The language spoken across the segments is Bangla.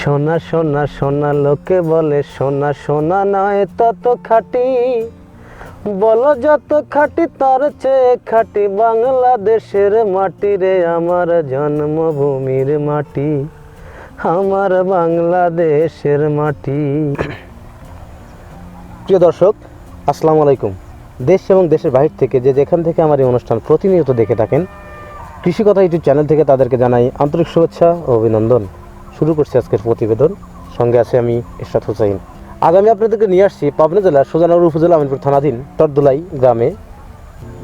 সোনা সোনা সোনা লোকে বলে, সোনা সোনা নয় তত খাটি। বলো যত খাটি, তার চেয়ে খাটি বাংলাদেশের মাটি রে, আমার জন্মভূমির মাটি। আমার বাংলাদেশের মাটি। প্রিয় দর্শক, আসসালামু আলাইকুম। দেশ এবং দেশের বাহির থেকে যে যেখান থেকে আমার এই অনুষ্ঠান প্রতিনিয়ত দেখে থাকেন কৃষি কথা ইউটিউব চ্যানেল থেকে তাদেরকে জানাই আন্তরিক শুভেচ্ছা ও অভিনন্দন। শুরু করছি আজকের প্রতিবেদন। সঙ্গে আছে আমি ইরশাদ হুসাইন। আজ আমি আপনাদেরকে নিয়ে আসছি পাবনা জেলার সোজানগর উপজেলা আমিনপুর থানাধীন তরদুলাই গ্রামে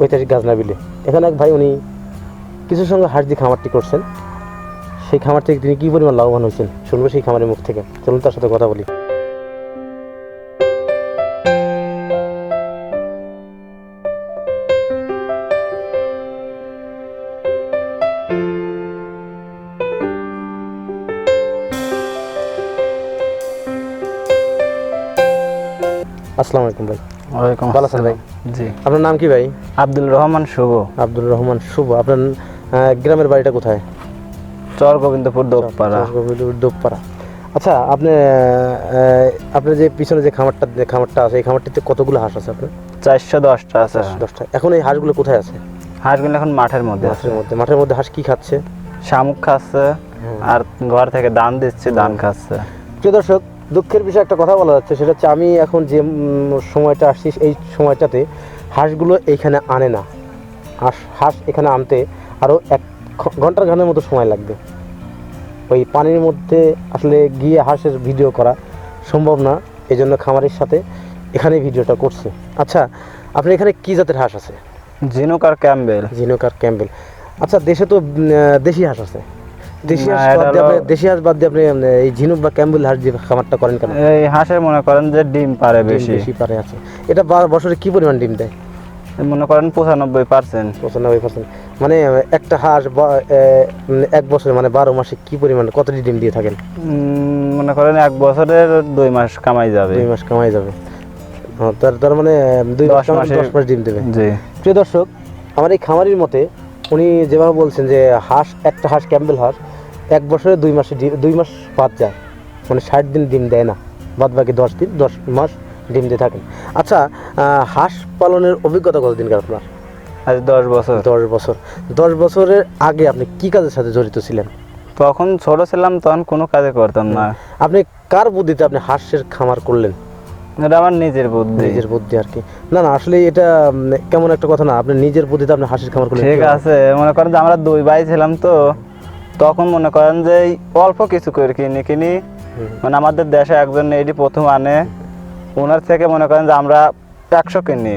ঐতিহাসিক গাজনা বিলে এখানে এক ভাই, উনি কিছু সঙ্গে হাঁস দিয়ে খামারটি করছেন। সেই খামার থেকে তিনি কী পরিমাণ লাভবান হয়েছেন? শুনব সেই খামারের মুখ থেকে। চলুন তার সাথে কথা বলি। আসসালামু আলাইকুম ভাই। ওয়ালাইকুম ভালো আছেন ভাই? জি। আপনার নাম কি ভাই? আব্দুল রহমান শুভ। আব্দুর রহমান শুভ। আপনার গ্রামের বাড়িটা কোথায়? চর গোবিন্দপুর দোপাড়া দোপপাড়া। আচ্ছা আপনি আপনার যে পিছনে যে খামারটা খামারটা আছে এই খামারটিতে কতগুলো হাঁস আছে আপনার? চারশো দশটা আছে। দশটা। এখন এই হাঁসগুলো কোথায় আছে? হাঁসগুলো এখন মাঠের মধ্যে মাঠের মধ্যে। মাঠের মধ্যে হাঁস কি খাচ্ছে? শামুক খাচ্ছে। আর ঘর থেকে ধান দিচ্ছে ধান খাচ্ছে। প্রিয় দর্শক দুঃখের বিষয়ে একটা কথা বলা যাচ্ছে সেটা হচ্ছে আমি এখন যে সময়টা আসছি এই সময়টাতে হাঁসগুলো এইখানে আনে না। হাঁস হাঁস এখানে আনতে আরও এক ঘণ্টার ঘণ্টার মতো সময় লাগবে। ওই পানির মধ্যে আসলে গিয়ে হাঁসের ভিডিও করা সম্ভব না এই জন্য খামারের সাথে এখানে ভিডিওটা করছে। আচ্ছা আপনি এখানে কি জাতের হাঁস আছে? ঝিনুক আর ক্যাম্বেল। ঝিনুক আর ক্যাম্বেল। আচ্ছা দেশে তো দেশি হাঁস আছে। দেশি হাঁস বাদ দিয়ে আপনি দেশি হাঁস বাদ দিয়ে আপনি এই ঝিনুক বা ক্যাম্বেল হাঁস দিয়ে খামারটা করেন কেন? এই হাঁসের মনে করেন যে ডিম পারে বেশি। বেশি পারে আছে এটা বছরে কি পরিমাণ ডিম দেয়? মনে করেন পঁচানব্বই পার্সেন্ট। পঁচানব্বই পার্সেন্ট। মানে একটা হাঁস বা- এ, উম, এক বছরে মানে বারো মাসে কি পরিমাণ কতটি ডিম দিয়ে থাকেন? মনে করেন এক বছরের দুই মাস কামাই যাবে। দুই মাস কামাই যাবে। তার তার মানে দুই দশ মাসে- দশ মাস ডিম দেবে। জি। প্রিয় দর্শক আমার এই খামারির মতে উনি যেভাবে বলছেন যে হাঁস একটা হাঁস ক্যাম্বেল হাঁস এক বছরে দুই মাসে ডিম- দুই মাস বাদ যায়। মানে ষাট দিন ডিম দেয় না। বাদ বাকি দশ দিন দশ মাস ডিম দিয়ে থাকেন। আচ্ছা হাঁস পালনের অভিজ্ঞতা কতদিনকার আপনার? আজ দশ বছর। দশ বছর। দশ বছরের আগে আপনি কি কাজের সাথে জড়িত ছিলেন? তখন ছোট ছিলাম তখন কোনো কাজে করতাম না। আপনি কার বুদ্ধিতে আপনি হাঁসের খামার করলেন? এটা আমার নিজের বুদ্ধি। নিজের বুদ্ধি আর কি। না না আসলে এটা কেমন একটা কথা না আপনি নিজের বুদ্ধিতে আপনি হাঁসের খামার করলেন। ঠিক আছে মনে করেন যে আমরা দুই ভাই ছিলাম তো। তখন মনে করেন যে অল্প কিছু করে কিনি কিনি। মানে আমাদের দেশে একজন এটি প্রথম আনে ওনার থেকে মনে করেন যে আমরা একশো কিনি।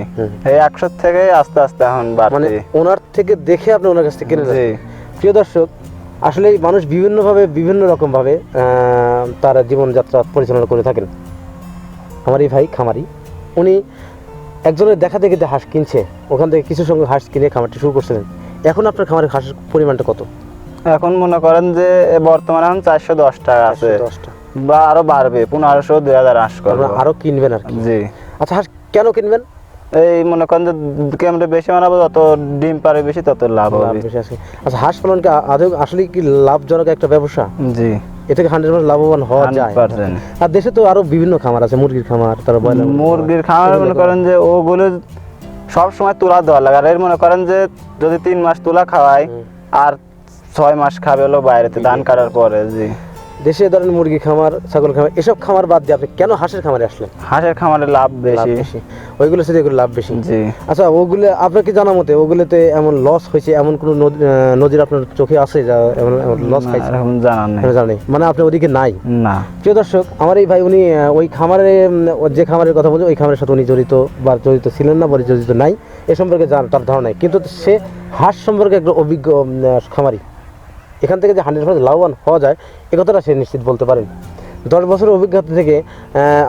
এই একশো থেকে আস্তে আস্তে এখন মানে ওনার থেকে দেখে আপনি ওনার কাছ থেকে কিনে প্রিয় দর্শক আসলে মানুষ বিভিন্নভাবে বিভিন্ন রকমভাবে তারা জীবনযাত্রা পরিচালনা করে থাকেন। আমার এই ভাই খামারি। উনি একজনের দেখা দেখে যে হাঁস কিনছে ওখান থেকে কিছু সঙ্গে হাঁস কিনে খামারটি শুরু করছিলেন। এখন আপনার খামারের হাঁসের পরিমাণটা কত? এখন মনে করেন যে বর্তমানে এখন চারশো দশ টাকা আছে। বা আরও বাড়বে পনেরোশো দুই হাজার আস করবে। আরও কিনবেন আর জি। আচ্ছা হাঁস কেন কিনবেন? এই মনে করেন যে ক্যামেরা বেশি মানাবো যত ডিম পারে বেশি তত লাভ হবে। আচ্ছা হাঁস পালন কি আদৌ আসলে কি লাভজনক একটা ব্যবসা? জি। এ থেকে হান্ড্রেড পার্সেন্ট লাভবান হওয়া যায়। আর দেশে তো আরও বিভিন্ন খামার আছে মুরগির খামার তারপর মুরগির খামার মনে করেন যে ওগুলো সব সময় তুলা দেওয়া লাগে। আর এর মনে করেন যে যদি তিন মাস তুলা খাওয়াই আর ছয় মাস খাবে হলো বাইরেতে ধান কাটার পরে জি। দেশে ধরেন মুরগি খামার ছাগল খামার এসব খামার বাদ দিয়ে আপনি কেন হাঁসের খামারে আসলেন? হাঁসের খামারে লাভ বেশি। ওইগুলো সাথে এগুলো লাভ বেশি। জি। আচ্ছা ওগুলো আপনার কি জানা মতে ওগুলোতে এমন লস হয়েছে এমন কোনো নদ- আহ, নজির আপনার চোখে আছে যা এমন লস খাইছে? এরকম জানা নেই। জানি মানে আপনি ওদিকে নাই? না। প্রিয় দর্শক আমার এই ভাই উনি ওই খামারে যে খামারের কথা বলছে ওই খামারের সাথে উনি জড়িত বা জড়িত ছিলেন না বা জড়িত নাই। এ সম্পর্কে জান- তার ধারণা নাই। কিন্তু সে হাঁস সম্পর্কে একটা অভিজ্ঞ খামারি। এখান থেকে যে হান্ড্রেড পার্সেন্ট লাভবান হওয়া যায় এ কথাটা সে নিশ্চিত বলতে পারেন। দশ বছরের অভিজ্ঞতা থেকে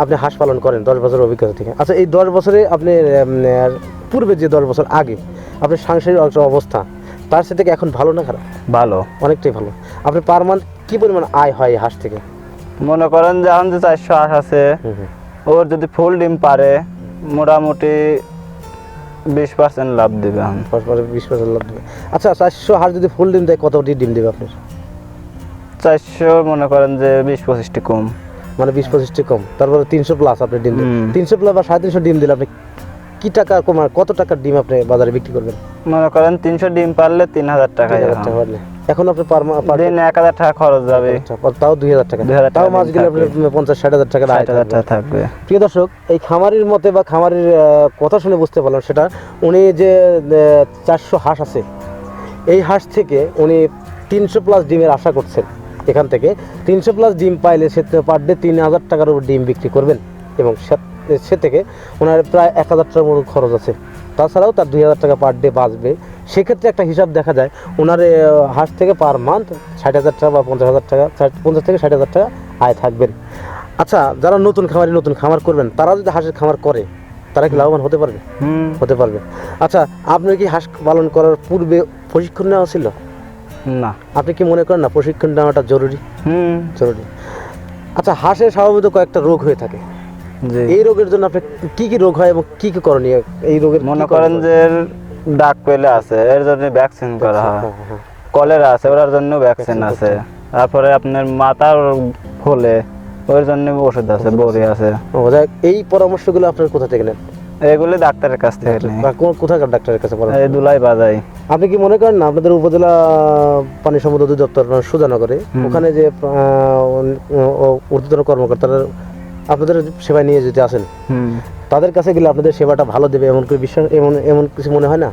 আপনি হাঁস পালন করেন দশ বছরের অভিজ্ঞতা থেকে। আচ্ছা এই দশ বছরে আপনি পূর্বে যে দশ বছর আগে আপনার সাংসারিক অবস্থা তার সাথে এখন ভালো না খারাপ? ভালো। অনেকটাই ভালো। আপনি পার মান্থ কী পরিমাণ আয় হয় এই হাঁস থেকে? মনে করেন যে এখন যে চারশো হাঁস আছে ওর যদি ফুল ডিম পারে মোটামুটি বিশ পার্সেন্ট লাভ দেবে এখন। বিশ পার্সেন্ট লাভ দেবে। আচ্ছা চারশো হাঁস যদি ফুল ডিম দেয় কতটি ডিম দেবে আপনার? চারশো মনে করেন যে বিশ পঁচিশটি কম। মানে বিশ পঁচিশটি কম। তারপরে তিনশো প্লাস আপনি ডিম তিনশো প্লাস বা সাড়ে তিনশো ডিম দিলে আপনি কি টাকা কমার কত টাকার ডিম আপনি বাজারে বিক্রি করবেন? মনে করেন তিনশো ডিম পারলে তিন হাজার টাকা তিন হাজার টাকা পারলে। এখন আপনি পার দিন এক হাজার টাকা খরচ যাবে। তাও দুই হাজার টাকা। 2000 তাও মাছ গেলে আপনার পঞ্চাশ ষাট হাজার টাকা ষাট হাজার টাকা থাকবে। প্রিয় দর্শক এই খামারির মতে বা খামারির কথা শুনে বুঝতে পারলাম সেটা উনি যে চারশো হাঁস আছে এই হাঁস থেকে উনি তিনশো প্লাস ডিমের আশা করছেন এখান থেকে। তিনশো প্লাস ডিম পাইলে সে পার ডে তিন হাজার টাকার উপর ডিম বিক্রি করবেন। এবং সে- সে থেকে ওনার প্রায় এক হাজার টাকার মতো খরচ আছে। তাছাড়াও তার দুই হাজার টাকা পার ডে বাঁচবে। সেক্ষেত্রে একটা হিসাব দেখা যায় ওনার হাঁস থেকে পার মান্থ ষাট হাজার টাকা বা পঞ্চাশ হাজার টাকা পঞ্চাশ থেকে ষাট হাজার টাকা আয় থাকবেন আচ্ছা যারা নতুন খামারে নতুন খামার করবেন তারা যদি হাঁসের খামার করে তারা কি লাভবান হতে পারবে? হুম। হতে পারবে। আচ্ছা আপনার কি হাঁস পালন করার পূর্বে প্রশিক্ষণ নেওয়া ছিল? না। আপনি কি মনে করেন না প্রশিক্ষণ নেওয়াটা জরুরি? হুম। জরুরি। আচ্ছা হাঁসের স্বাভাবিক কয়েকটা রোগ হয়ে থাকে। এই রোগের জন্য আপনি কি কি রোগ হয় এবং কি কি করণীয়? এই রোগের মনে করেন যে ডাক পেলে আছে এর জন্য ভ্যাকসিন করা হয়। হ্যাঁ, হ্যাঁ। কলেরা আছে ওটার জন্য ভ্যাকসিন আছে। তারপরে আপনার মাথার ফলে ওর জন্য ওষুধ আছে বড়ি আছে। এই পরামর্শগুলো আপনার কোথা থেকে নেন? এগুলি ডাক্তারের কাছ থেকে কোন- কোথাকার ডাক্তারের কাছে পরামর্শ? এই দুলাই বাজাই। আপনি কি মনে করেন না আপনাদের উপজেলা পানি সম্পদ অধিদপ্তর মানে সুজানগরে ওখানে যে ঊর্ধ্বতন কর্মকর্তারা আপনাদের সেবায় নিয়ে যেতে আসেন হুম। তাদের কাছে গেলে আপনাদের সেবাটা ভালো দেবে এমন করে বিশ্বাস এমন এমন কিছু মনে হয় না?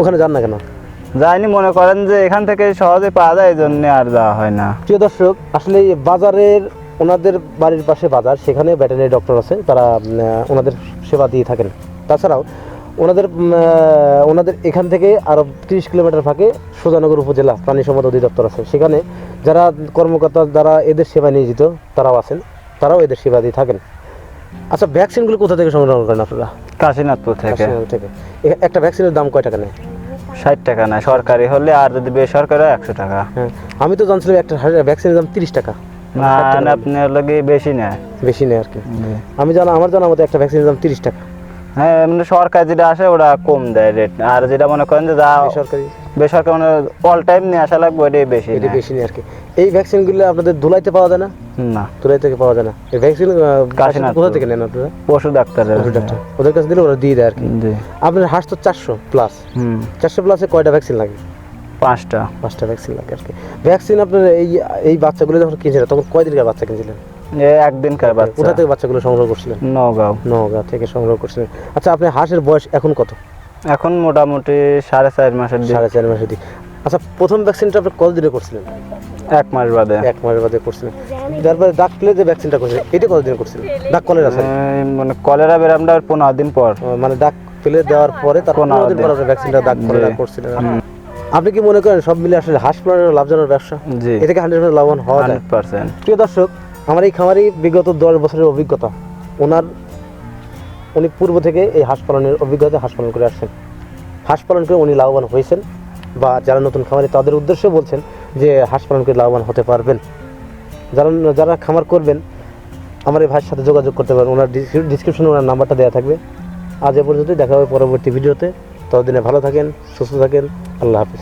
ওখানে যান না কেন? যাইনি মনে করেন যে এখান থেকে সহজে পাওয়া যায় এই জন্য আর যাওয়া হয় না। প্রিয় দর্শক আসলে বাজারের ওনাদের বাড়ির পাশে বাজার সেখানে ভেটেরিনারি ডক্টর আছে তারা ওনাদের সেবা দিয়ে থাকেন। তাছাড়াও ওনাদের ওনাদের এখান থেকে আরও তিরিশ কিলোমিটার ফাঁকে সুজানগর উপজেলা প্রাণী সম্পদ অধিদপ্তর আছে। সেখানে যারা কর্মকর্তা যারা এদের সেবা নিয়োজিত তারাও আছেন। তারাও এদের সেবা থাকেন। আচ্ছা ভ্যাকসিনগুলো কোথা থেকে সংগ্রহ করেন আপনারা? কাশীনাথপুর থেকে। থেকে। একটা ভ্যাকসিনের দাম কয় টাকা নেয়? ষাট টাকা না সরকারি হলে আর যদি বেসরকারি হয় একশো টাকা। হ্যাঁ আমি তো জানছিলাম একটা ভ্যাকসিনের দাম তিরিশ টাকা। না না আপনি লগে বেশি নেয়। বেশি নেই আর কি। আমি জানা আমার জানা মতো একটা ভ্যাকসিনের দাম তিরিশ টাকা। হ্যাঁ এমনি সরকার যেটা আসে ওটা কম দেয় রেট আর যেটা মনে করেন যে যা বেসরকারি। বেসরকারি মানে অল টাইম নিয়ে আসা লাগবে ওইটাই বেশি বেশি নেই আর কি। এই ভ্যাকসিনগুলো আপনাদের ধুলাইতে পাওয়া যায় না? না। ধুলাই থেকে পাওয়া যায় না? এই ভ্যাকসিন কোথা থেকে নেন আপনারা? পশু ডাক্তার ওদের কাছে দিলে ওরা দিয়ে দেয় আর কি। আপনার হাঁস তো চারশো প্লাস চারশো প্লাসে কয়টা ভ্যাকসিন লাগে? পাঁচটা। পাঁচটা ভ্যাকসিন লাগে আর কি। ভ্যাকসিন আপনার এই এই বাচ্চাগুলো যখন কিনছিলেন তখন বাচ্চা কিনছিলেন? এ একদিন কার বাচ্চা। কোথা থেকে বাচ্চাগুলো সংগ্রহ করছিলেন? নগাঁও। নওগাঁ থেকে সংগ্রহ করছিলেন। আচ্ছা আপনার হাঁসের বয়স এখন কত? এখন মোটামুটি সাড়ে চার মাসের সাড়ে চার মাসের দিকে। আচ্ছা প্রথম ভ্যাকসিনটা আপনি কত দিনে করছিলেন? এক মাস বাদে। এক মাস বাদে করছিলেন তারপরে ডাক প্লে যে ভ্যাকসিনটা করছিলেন এটা কতদিন করছিলেন ডাক কলেরা মানে কলেরা বেরামটা পনেরো দিন পর। মানে ডাক ফেলে দেওয়ার পরে তার পনেরো দিন পর ভ্যাকসিনটা ডাক কলেরা করছিলেন। আপনি কি মনে করেন সব মিলে আসলে হাঁস পালনের লাভজনক ব্যবসা? জি। এ থেকে হান্ড্রেড লাভবান হওয়া যায়? পার্সেন্ট প্রিয় দর্শক আমার এই খামারি বিগত দশ বছরের অভিজ্ঞতা। ওনার উনি পূর্ব থেকে এই হাঁস পালনের অভিজ্ঞতা হাঁস পালন করে আসছেন। হাঁস পালন করে উনি লাভবান হয়েছেন বা যারা নতুন খামারি তাদের উদ্দেশ্যে বলছেন যে হাঁস পালন করে লাভবান হতে পারবেন। যারা যারা খামার করবেন, আমার এই ভাইয়ের সাথে যোগাযোগ করতে পারেন। ওনার ডিসক্রিপশনে ওনার নাম্বারটা দেওয়া থাকবে। আজ এ পর্যন্তই, দেখা হবে পরবর্তী ভিডিওতে। ততদিনে ভালো থাকেন, সুস্থ থাকেন। আল্লাহ হাফিজ।